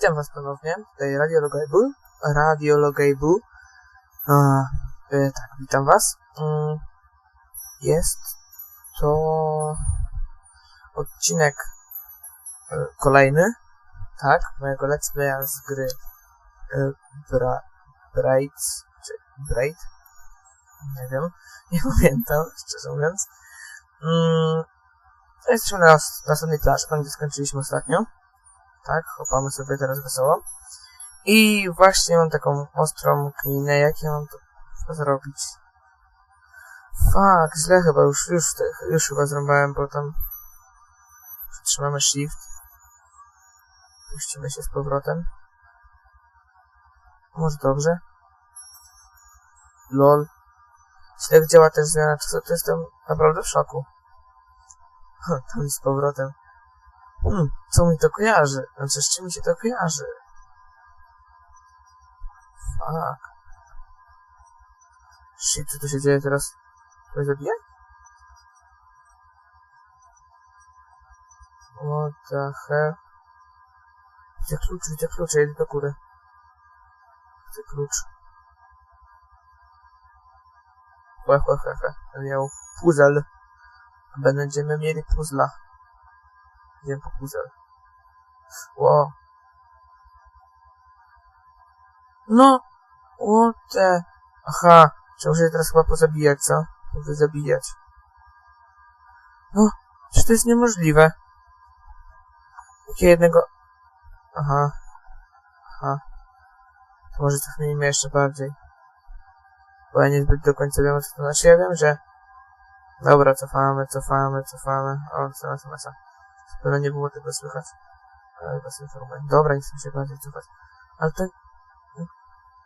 Witam was ponownie, tutaj Radio Logable. Radio Logable. E, tak, witam was. Mm, jest to odcinek e, kolejny, tak, mojego let's playa z gry e, Bra Braids, czy Braid? Nie wiem, nie pamiętam, szczerze mówiąc. Mm, jesteśmy na następnej plaży, tam gdzie skończyliśmy ostatnio. Tak, chopamy sobie teraz wesoło. I właśnie mam taką ostrą kminę, jak ja mam to zrobić? Fuck, źle chyba, już, już, już chyba zrąbałem, bo tam przytrzymamy shift. Puścimy się z powrotem. Może dobrze? Lol. Źle działa też zmiana czasu, to jestem naprawdę w szoku. Tam z powrotem. Hmm, co mi to kojarzy? Znaczy, z czym mi się to kojarzy? Fuck. Shit, co tu się dzieje teraz? Ktoś zabije? What the hell? Gdzie klucz, gdzie klucz? Ja idę do góry. Gdzie klucz? Chłe, chłe, chłe. Będę miał puzzle. Będziemy mieli puzzla. Idziemy po puzzle. Ło. No. What the... Aha. Trzeba się teraz chyba pozabijać, co? Mogę zabijać. No. Czy to jest niemożliwe? Jakie jednego... Aha. Aha. To może cofnijmy jeszcze bardziej. Bo ja niezbyt do końca wiem, co to znaczy. Ja wiem, że... Dobra, cofamy, cofamy, cofamy. O, co, co, co. Pewno nie było tego słychać. Ale bez informacji. Dobra, nie chcę się bardziej cofać. Ale to...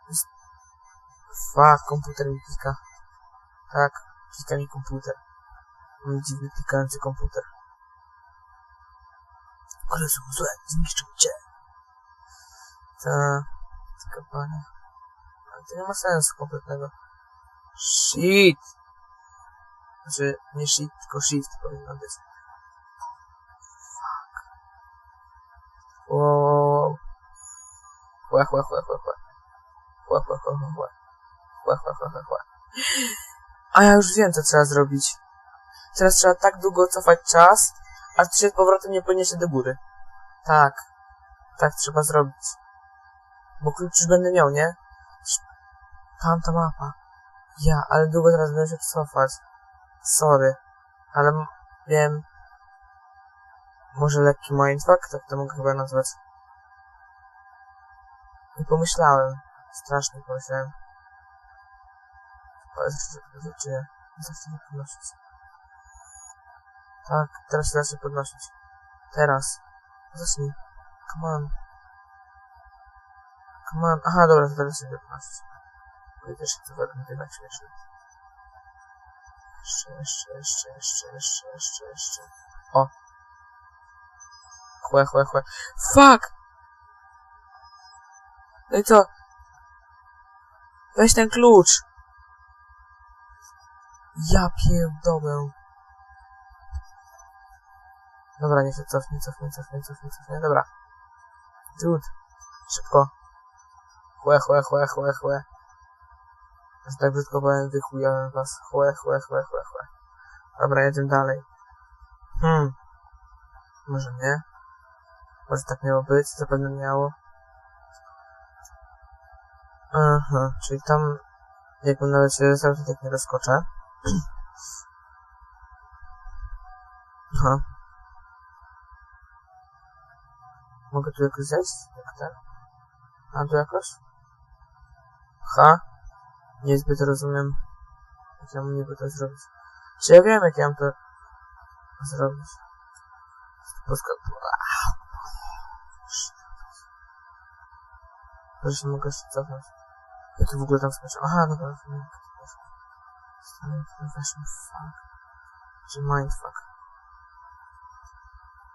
Jest... Fuck, komputer mi klika. Tak, klika mi komputer. Mam dziwny klikający komputer. Ale są złe, zniszczą cię. Ta... Skapanie. Ale to nie ma sensu kompletnego. Shit! Znaczy, nie shit, tylko shift powinno być. Chłe, chłe, chłe, chłe, chłe. Chłe, chłe, chłe, chłe, chłe. Chłe, chłe, chłe, chłe, chłe. A ja już wiem, co trzeba zrobić. Teraz trzeba tak długo cofać czas, aż się z powrotem nie podniesie do góry. Tak. Tak trzeba zrobić. Bo klucz już będę miał, nie? Tamta mapa. Ja, ale długo teraz będę się cofać. Sorry. Ale wiem, może lekki mindfuck? Tak to mogę chyba nazwać. Nie pomyślałem. Strasznie pomyślałem. Ale zacznę się podnosić, czy nie? Podnosić. Tak, teraz się zacznę podnosić. Teraz. Zacznij. Come on. Come on. Aha, dobra, to teraz się podnosić. Bo też się to jednak śmieszne. Jeszcze, jeszcze, jeszcze, jeszcze, jeszcze, jeszcze, jeszcze. O, Chłe, chłe, chłe. Fuck! No i co? Weź ten klucz! Ja pierdolę. Dobra, nie się cofnij, cofnij, cofnij, cofnij, cofnij. Dobra. Dude. Szybko. Chłe, chłe, chłe, chłe, chłe. Że tak brzydko powiem, wychujałem was. Chłe, chłe, chłe, chłe, chłe. Dobra, jedziemy dalej. Hmm. Może nie? Może tak miało być, zapewne miało. Aha, czyli tam jakbym nawet się cały tak nie doskoczę. Aha. Mogę tu jakoś zejść? Jak ten? A tu jakoś? Ha? Niezbyt rozumiem, jak ja niby to zrobić. Czy ja wiem, jak ja mam to zrobić? Polska... Się mogę jeszcze cofnąć. Ja tu w ogóle tam skoczę. Aha, dobra, wiem. Stary Confession, fuck. Czy mindfuck.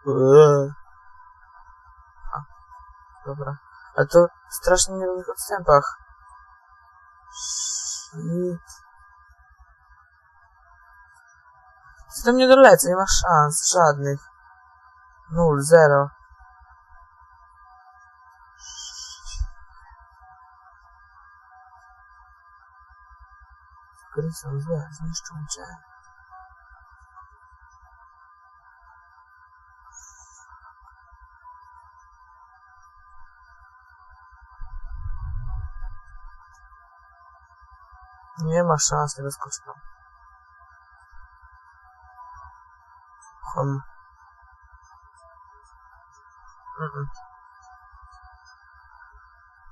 Eee. A, dobra. Ale to strasznie nie w odstępach. Shit. Co tam nie dolecę, nie ma szans, żadnych. Nul, zero. Gry są złe, zniszczą cię. Nie ma szans, nie doskoczy nam. Hmm. Mm-mm.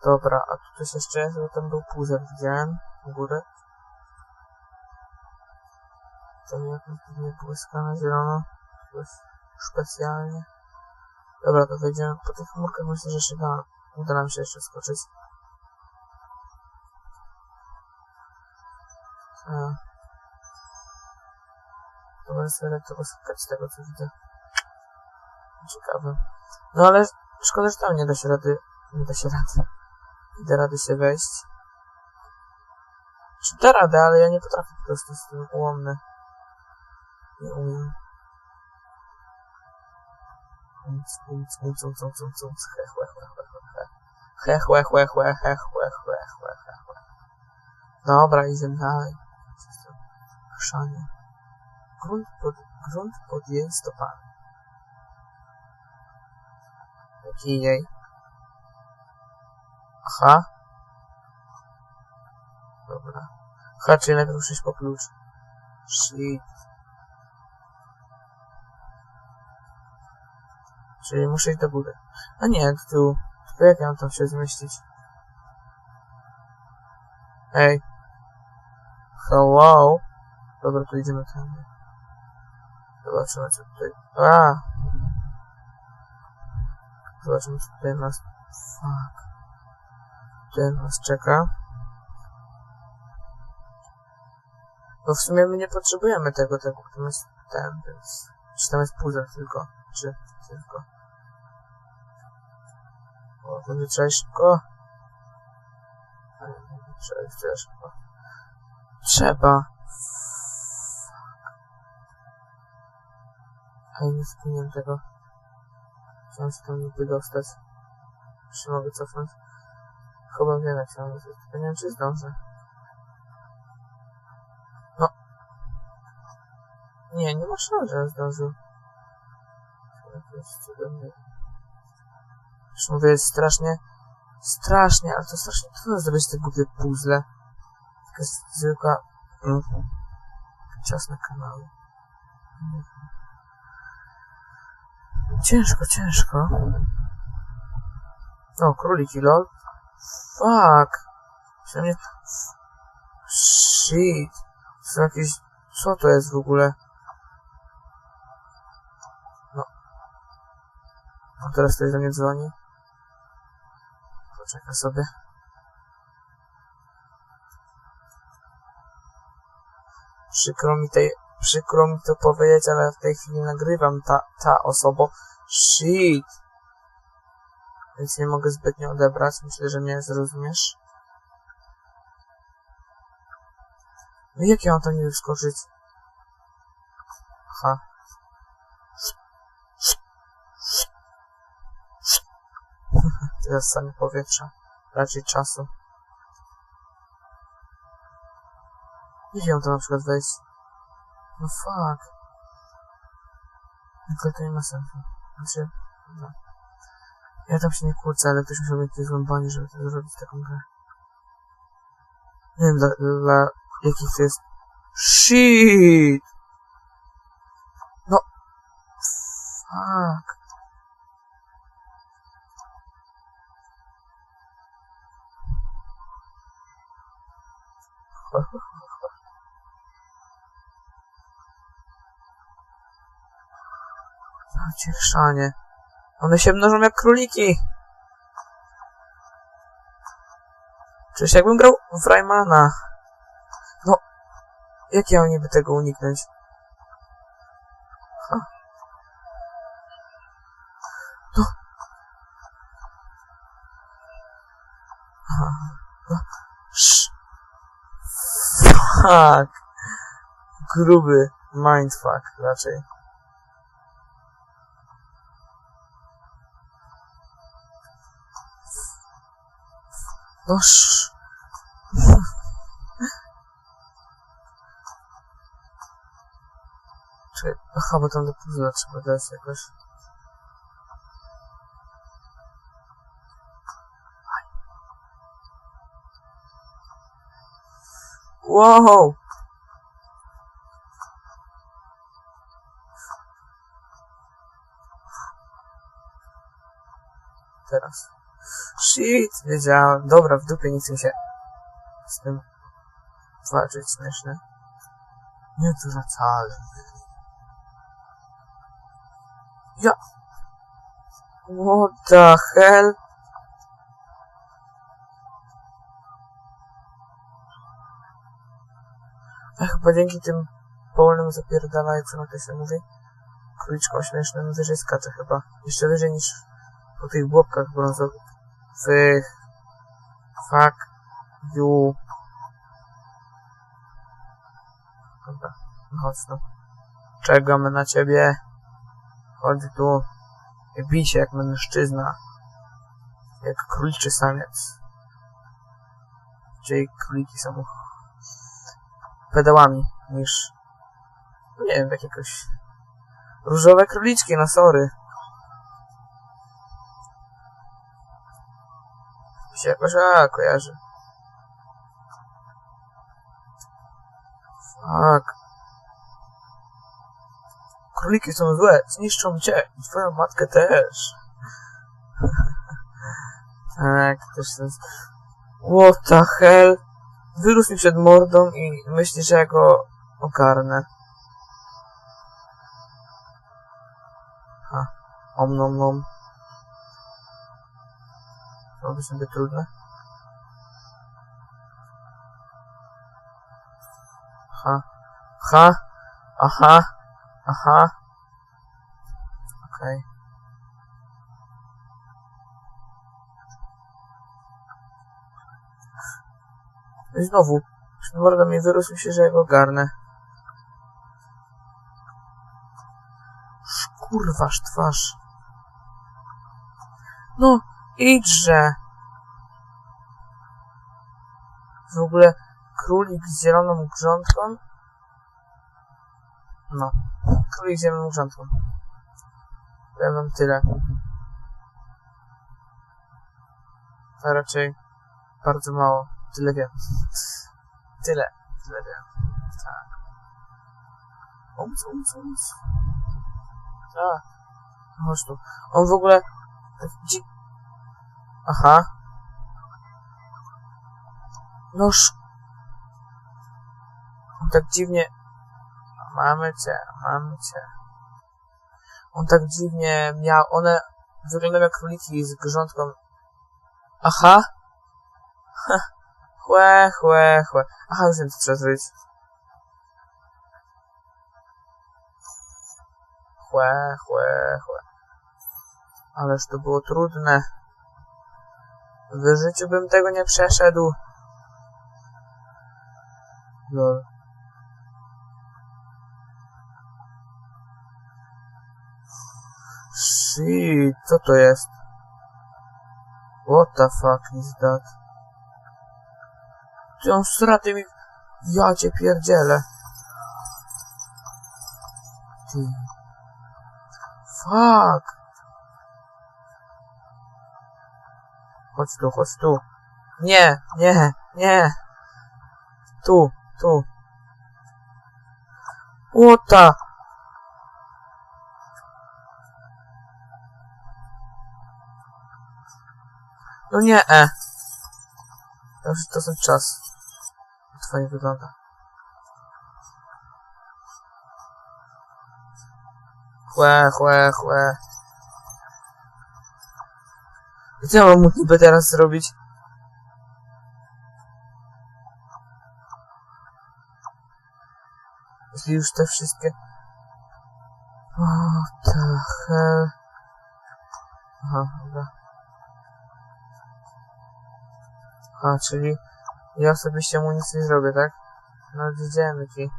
Dobra, a tu coś jeszcze jest? Bo tam był puzzle, widziałem u góry. Tam jakoś dziwnie błyska na zielono. Coś specjalnie. Dobra, to wejdziemy po tych chmurkach. Myślę, że jeszcze da, uda nam się jeszcze skoczyć. To może sobie lekko szukać tego, co widzę. Ciekawe. No ale szkoda, że tam nie da się rady, nie da się rady. Nie da rady się wejść. Czy da radę, ale ja nie potrafię po prostu tym ułomny. Nie umiem. Umc, umc, umc, umc, umc, umc, umc, hech, łech, łech, łech, łech, hech. Hech, łech, łech, łech, hech, łech, łech, łech, hech, łech. Dobra, idziemy dalej. Chrzanie. Grunt pod, grunt pod jej stopami. Jaki jej? Aha. Dobra. Aha, czyli najpierw iść po klucz. Shit. Czyli muszę iść do góry. A nie, do tyłu. Tylko jak ja mam tam się zmieścić? Ej. Hello? Dobra, to idziemy tędy. Zobaczymy co tutaj... A! Zobaczymy co tutaj nas... Fuck. Tutaj nas czeka. Bo w sumie my nie potrzebujemy tego, tego, tam jest ten, więc... Czy tam jest puzzle tylko? Czy tylko? O, nie trzeba szybko. A nie, nie trzeba szybko. Trzeba. Ale nie spinię tego. Chciałem się tam dostać. Czy mogę cofnąć? Chyba wiem jak się mam dostać. Nie wiem czy zdążę. No. Nie, nie ma szans, żebym zdążył. Jakieś cudowne. Już mówię, jest strasznie, strasznie, ale to strasznie trudno zdobyć te głupie puzzle. Taka zwykła, mm, ciasne kanały. Ciężko, ciężko. O, króliki, lol. Fuck. Mnie... Shit. Są jakieś... Co to jest w ogóle? No. A teraz ktoś do mnie dzwoni. Poczekaj sobie. Przykro mi tej... Przykro mi to powiedzieć, ale w tej chwili nagrywam ta, ta osoba. Shit. Więc nie mogę zbytnio odebrać. Myślę, że mnie zrozumiesz. No jak ja mam tam nie wyskoczyć? Aha. Teraz same powietrza. Raczej czasu. Nie to na przykład wejść. No fuck. Tylko to nie ma sensu. Znaczy, no. Ja tam się nie kłócę, ale ktoś musiał mieć złąbanie, żeby to zrobić taką grę. Nie wiem dla, dla jakich to jest... Shit! No... Fuck. Chrzanie. One się mnożą jak króliki. Czyż jakbym grał w Raymana. No, jak ja mam niby tego uniknąć? Ha. No. Ha. No. Sz. Tak. Gruby mindfuck raczej. Noż. Czekaj, aha, no bo tam do puzzle trzeba dać jakoś. Wow! Teraz. Shit! Wiedziałem. Dobra, w dupie chcę mi się z tym walczyć śmieszne. Nie dużo wcale. Ja... What the hell? Chyba dzięki tym polnym zapierdalajcom, jak to się mówi, króliczkom śmiesznym, wyżej skacze chyba. Jeszcze wyżej niż po tych błobkach brązowych. Fuck you. Dobra, chodź tu. Czekamy na ciebie. Chodź tu. Bij się jak mężczyzna. Jak króliczy samiec. Czyli króliki są pedałami niż nie wiem, jak jakoś różowe króliczki, no sorry. Mi się jakoś, a, kojarzy. Fuck. Króliki są złe, zniszczą cię i twoją matkę też. tak, też jest... What the hell? Wyrósł mi przed mordą i myśli, że ja go ogarnę. Ha, om nom nom. To by sobie trudne. Ha, ha, aha, aha. Okej. I znowu, przed mi wyrósł się, że ja go ogarnę. Kurważ twarz. No, idźże. W ogóle królik z zieloną grządką. No, królik z zieloną grządką. Powiem wam tyle. A raczej bardzo mało. Tyle wiem. Tyle. Tyle wiem. Tak. Ums, ums, ums. A. Chodź tu. On w ogóle... tak. Aha. Noż. On tak dziwnie... Mamy cię, mamy cię. On tak dziwnie miał... One wyglądają jak króliki z grządką. Aha. Ha. Chłe, chłe, chłe. Aha, wiem, co trzeba zrobić. Chłe, chłe, chłe. Ależ to było trudne. W życiu bym tego nie przeszedł. Lol. Shit, co to jest? What the fuck is that? Ty on straty mi... Ja cię pierdzielę. Ty. Fuck. Chodź tu, chodź tu. Nie, nie, nie. Tu, tu. Łota. No nie, e. Już to ten czas. Fajnie wygląda. Chłe, chłe, chłe. I co ja mam niby teraz zrobić? Jeśli już te wszystkie... What the hell? Aha, dobra. A, czyli ja osobiście mu nic nie zrobię, tak? No widziałem jaki...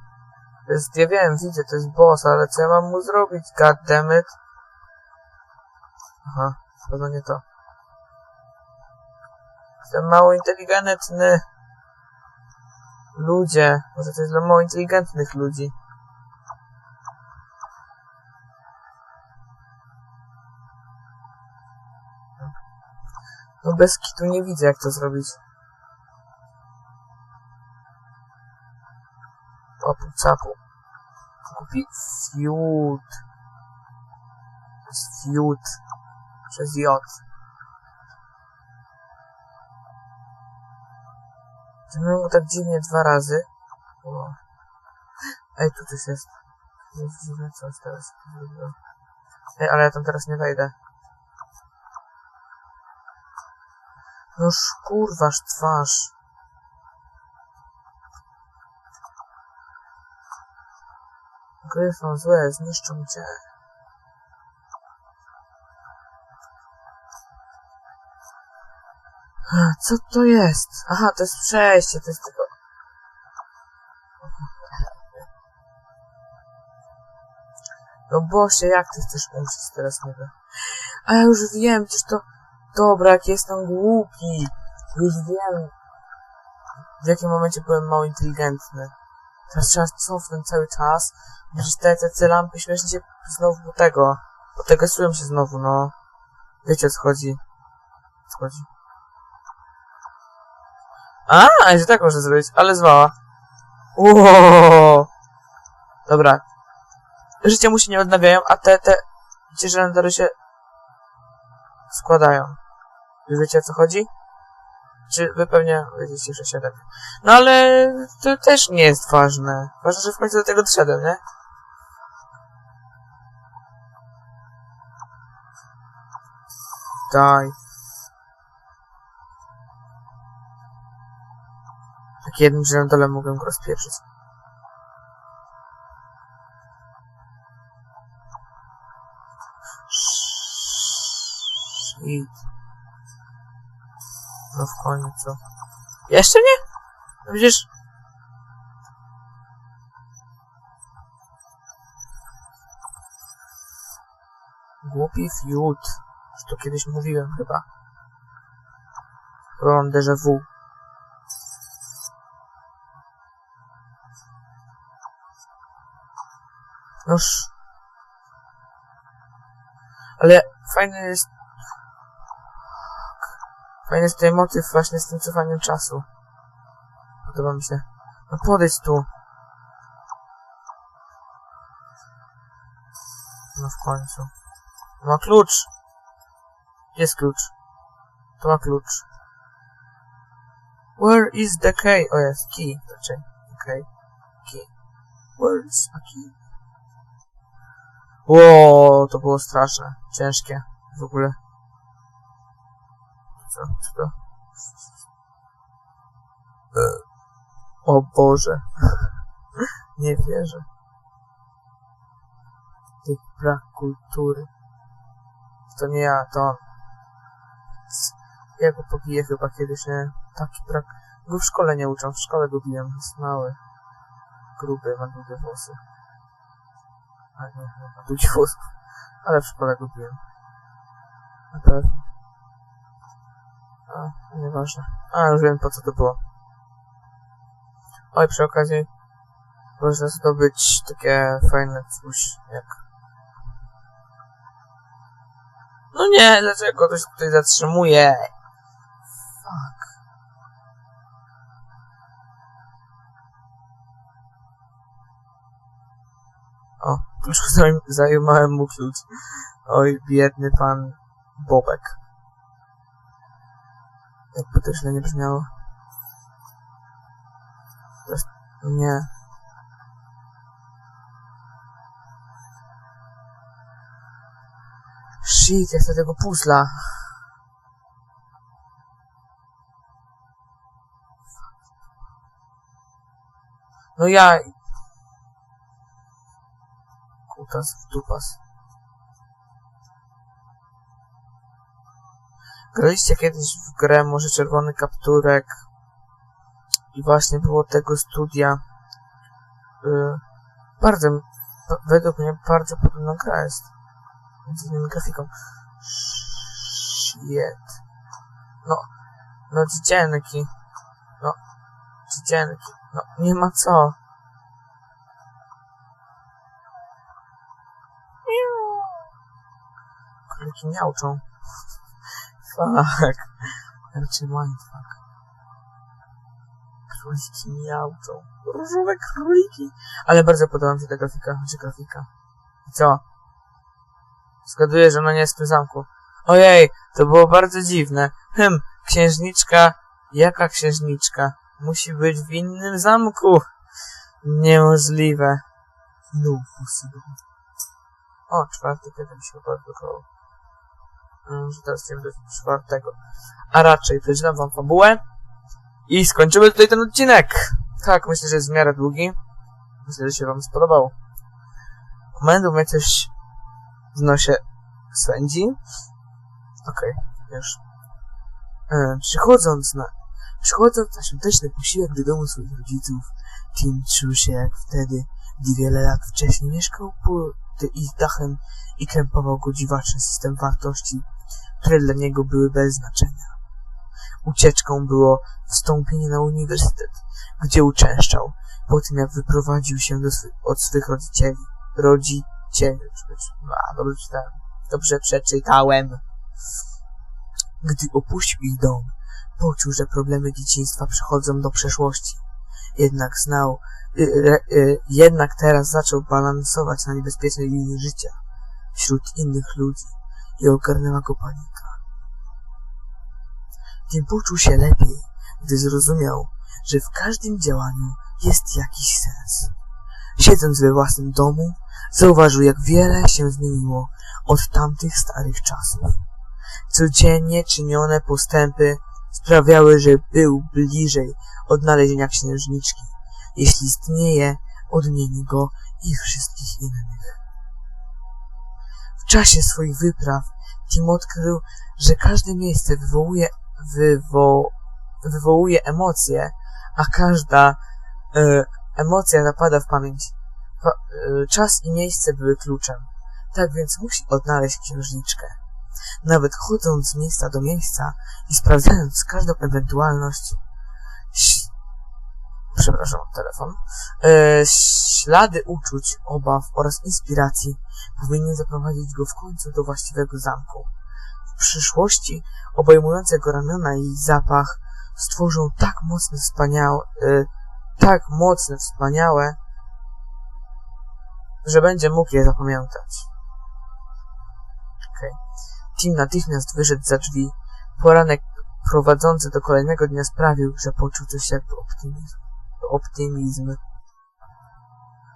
To jest, ja wiem, widzę, to jest boss, ale co ja mam mu zrobić, goddammit? Aha, chyba nie to. Jestem mało inteligentny. Ludzie, może to jest dla mało inteligentnych ludzi. No bez kitu nie widzę jak to zrobić. Papu capu. Kupi fiut. To fiut. Przez J. Zrobiłem go tak dziwnie dwa razy. O. Ej, tu coś jest. Jest dziwne coś teraz. Ej, ale ja tam teraz nie wejdę. Noż kurważ twarz. Gry złe, zniszczą cię. Co to jest? Aha, to jest przejście, to jest tylko... No Bosie, jak ty chcesz umrzeć teraz niby? A ja już wiem, przecież to... Dobra, jak jestem głupi. Już wiem, w jakim momencie byłem mało inteligentny. Teraz trzeba cofnąć cały czas. Przecież te, te, te lampy śmiesznie się znowu do tego. Do tego się znowu, no. Wiecie o co chodzi. O co chodzi. A, że tak można zrobić, ale zwała. Ło. Dobra. Życie mu się nie odnawiają, a te, te ciężarendory się składają. Wiecie o co chodzi? Czy wy pewnie wiedzieliście, że się No ale to też nie jest ważne. Ważne, że w końcu do tego doszedłem, nie? Daj. Tak jednym żyrandolem dole mogłem go rozpieprzyć. Shit. No w końcu. Jeszcze nie? No Przecież... Głupi fiut. Już to kiedyś mówiłem chyba. Chyba mam déjà vu. Noż... Ale fajny jest Fajny jest tutaj motyw właśnie z tym cofaniem czasu. Podoba mi się. No podejdź tu. No w końcu. Ma klucz. Jest klucz? To ma klucz. Where is the key? O jest, key raczej. Okej. Key. Where is a key? Ło, to było straszne. Ciężkie. W ogóle. To? E, o Boże. Nie wierzę. Tych brak kultury. To nie ja, to on. Ja go pobiję chyba kiedyś, nie? Taki brak. Go w szkole nie uczą, w szkole go biłem. Jest mały. Gruby, ma długie włosy. A nie, nie ma długich włosów. Ale w szkole go biłem. Na pewno. A, nieważne. A, już wiem po co to było. Oj, przy okazji można zdobyć takie fajne coś jak... No nie, dlaczego to się tutaj zatrzymuje? Fuck. O, klucz zajmowałem mu klucz. Oj, biedny pan Bobek. Jakby to źle nie brzmiało. Jest... Nie. Shit, jak do tego puzla. No ja... Kutas w dupas. Graliście kiedyś w grę może Czerwony Kapturek i właśnie było tego studia yy, bardzo, według mnie bardzo podobna gra jest. Między innymi grafiką. Shit. No, no dzienki. No, dzienki. No, nie ma co. Króliki miałczą. Fuck. Raczej mindfuck. Króliki miauczą. Różowe króliki. Ale bardzo podoba mi się ta grafika. Znaczy grafika. Co? Zgaduję, że ona nie jest w tym zamku. Ojej, to było bardzo dziwne. Hm, księżniczka. Jaka księżniczka? Musi być w innym zamku. Niemożliwe. No possible. O, czwarty kiedy się chyba Mm, idziemy do czwartego. A raczej przeczytam wam fabułę. I skończymy tutaj ten odcinek. Tak, myślę, że jest w miarę długi. Myślę, że się wam spodobał. Moment, bo mnie coś w nosie swędzi. Okej, już. E, przychodząc na... Przychodząc na świąteczny posiłek do domu swoich rodziców, Tim czuł się jak wtedy, gdy wiele lat wcześniej mieszkał pod ich dachem i krępował go dziwaczny system wartości, które dla niego były bez znaczenia. Ucieczką było wstąpienie na uniwersytet, gdzie uczęszczał, po tym jak wyprowadził się do swy od swych rodzicieli. Rodzicieli. A, dobrze czytałem. Dobrze przeczytałem. Gdy opuścił ich dom, poczuł, że problemy dzieciństwa przechodzą do przeszłości. Jednak znał, y, y, y, jednak teraz zaczął balansować na niebezpiecznej linii życia wśród innych ludzi i ogarnęła go panika. Tim poczuł się lepiej, gdy zrozumiał, że w każdym działaniu jest jakiś sens. Siedząc we własnym domu, zauważył, jak wiele się zmieniło od tamtych starych czasów. Codziennie czynione postępy sprawiały, że był bliżej odnalezienia księżniczki. Jeśli istnieje, odmieni go i wszystkich innych. Czasie swoich wypraw Tim odkrył, że każde miejsce wywołuje, wywo, wywołuje emocje, a każda e, emocja zapada w pamięć. Pa, e, czas i miejsce były kluczem. Tak więc musi odnaleźć księżniczkę. Nawet chodząc z miejsca do miejsca i sprawdzając każdą ewentualność, przepraszam, telefon, e, ślady uczuć, obaw oraz inspiracji powinien zaprowadzić go w końcu do właściwego zamku. W przyszłości obejmujące go ramiona i zapach stworzą tak mocne, wspaniałe, e, tak mocne, wspaniałe, że będzie mógł je zapamiętać. Okej. Tim natychmiast wyszedł za drzwi. Poranek prowadzący do kolejnego dnia sprawił, że poczuł coś jakby optymizm. Optymizm.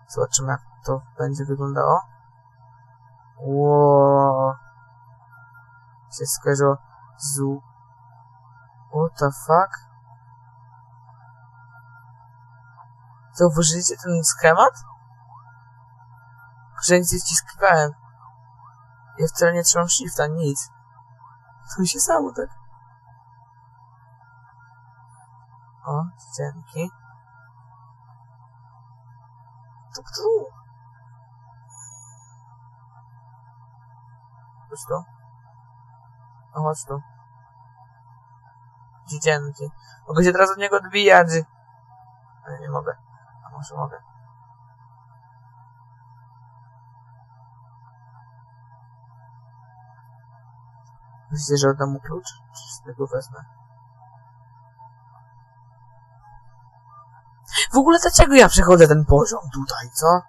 Zobaczymy, jak to będzie wyglądało. Ło. Się skojarzyło z... What the fuck? Zauważyliście ten schemat? Że nic nie wciskiwałem. Ja wcale nie trzymam shifta, nic. To mi się samo tak. O, dzięki. Tuk, tuk. Chodź tu. No chodź tu. Dziecięki. Mogę się teraz od niego odbijać. Ale nie mogę. A może mogę. Myślicie, że oddam mu klucz? Czy z tego wezmę? W ogóle dlaczego ja przechodzę ten poziom tutaj, co?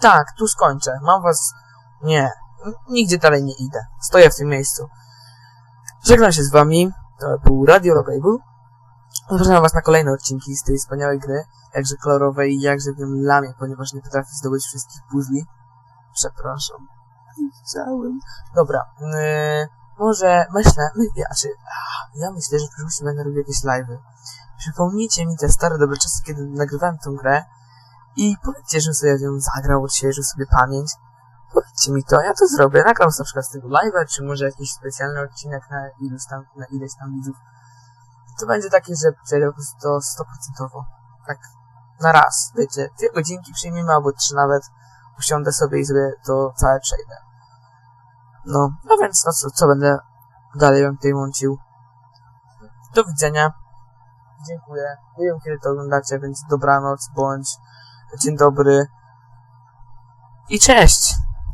Tak, tu skończę. Mam was... Nie. Nigdzie dalej nie idę. Stoję w tym miejscu. Żegnam się z wami. To był Radio Rogable. Zapraszam was na kolejne odcinki z tej wspaniałej gry. Jakże kolorowej i jakże w nią lamie, ponieważ nie potrafię zdobyć wszystkich puzli. Przepraszam. Chciałem. Dobra. Yy, może myślę, my, znaczy, ah, ja myślę, że w przyszłości będę robił jakieś live'y. Przypomnijcie mi te stare dobre czasy, kiedy nagrywałem tą grę i powiedzcie, że sobie ją zagrał, odświeżył sobie pamięć. Powiedzcie mi to, ja to zrobię. Nagram na przykład z tego live'a, czy może jakiś specjalny odcinek na iluś tam, na ileś tam widzów. To będzie takie, że przejdę po prostu to 100%. Tak, na raz, wiecie, dwie godzinki przyjmijmy, albo trzy nawet. Usiądę sobie i sobie to całe przejdę. No, no więc no co, co będę dalej wam tutaj łączył. Do widzenia. Dziękuję. Nie wiem kiedy to oglądacie, więc dobranoc bądź dzień dobry. I cześć!